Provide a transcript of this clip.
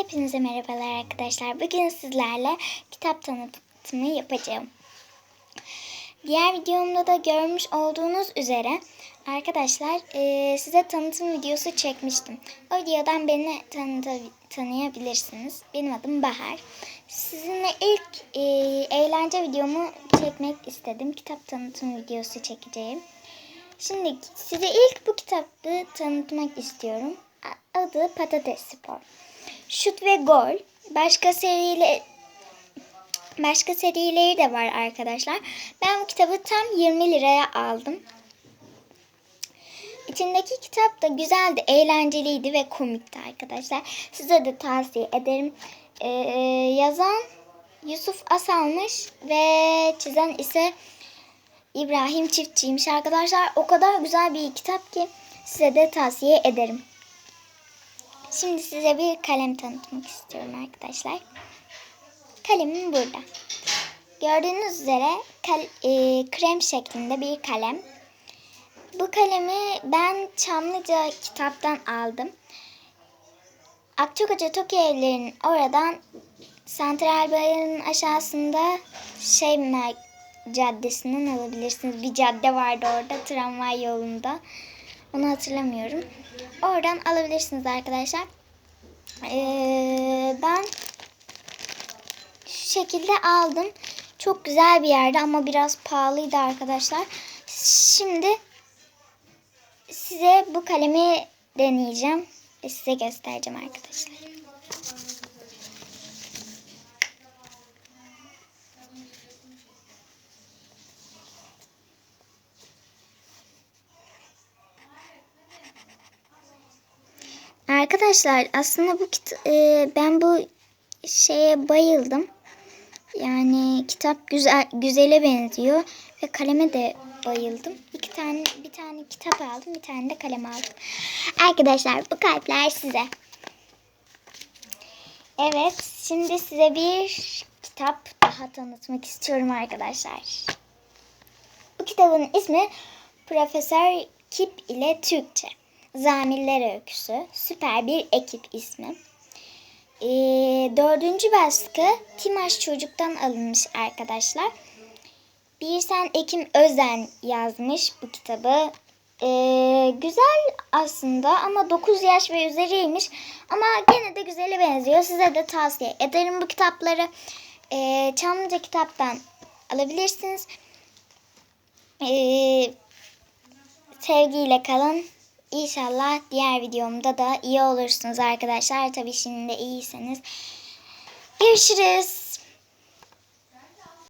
Hepinize merhabalar arkadaşlar. Bugün sizlerle kitap tanıtımı yapacağım. Diğer videomda da görmüş olduğunuz üzere arkadaşlar eee, size tanıtım videosu çekmiştim. O videodan beni tanıta- tanıyabilirsiniz. Benim adım Bahar. Sizinle ilk eee, eğlence videomu çekmek istedim. Kitap tanıtım videosu çekeceğim. Şimdi size ilk bu kitabı tanıtmak istiyorum. Adı Patates Spor. Şut ve gol. Başka seriyle başka serileri de var arkadaşlar. Ben bu kitabı tam 20 liraya aldım. İçindeki kitap da güzeldi, eğlenceliydi ve komikti arkadaşlar. Size de tavsiye ederim. Ee, yazan Yusuf Asalmış ve çizen ise İbrahim Çiftçiymiş arkadaşlar. O kadar güzel bir kitap ki size de tavsiye ederim. Şimdi size bir kalem tanıtmak istiyorum arkadaşlar. Kalemim burada. Gördüğünüz üzere kal- e, krem şeklinde bir kalem. Bu kalemi ben Çamlıca kitaptan aldım. Akçakoca Toki evlerinin oradan Santral Bayırı'nın aşağısında şey Caddesi'nden alabilirsiniz. Bir cadde vardı orada tramvay yolunda. Onu hatırlamıyorum. Oradan alabilirsiniz arkadaşlar. Ee, ben şu şekilde aldım. Çok güzel bir yerde ama biraz pahalıydı arkadaşlar. Şimdi size bu kalemi deneyeceğim ve size göstereceğim arkadaşlar. Arkadaşlar aslında bu e, ben bu şeye bayıldım. Yani kitap güzel güzele benziyor ve kaleme de bayıldım. İki tane bir tane kitap aldım, bir tane de kalem aldım. Arkadaşlar bu kalpler size. Evet, şimdi size bir kitap daha tanıtmak istiyorum arkadaşlar. Bu kitabın ismi Profesör Kip ile Türkçe. Zamiller Öyküsü. Süper bir ekip ismi. Ee, dördüncü baskı Timaş Çocuk'tan alınmış arkadaşlar. Bir Sen Ekim Özen yazmış bu kitabı. Ee, güzel aslında ama 9 yaş ve üzeriymiş. Ama gene de güzele benziyor. Size de tavsiye ederim bu kitapları. Ee, Çamlıca kitaptan alabilirsiniz. Ee, sevgiyle kalın. İnşallah diğer videomda da iyi olursunuz arkadaşlar. Tabii şimdi de iyiyseniz. Görüşürüz.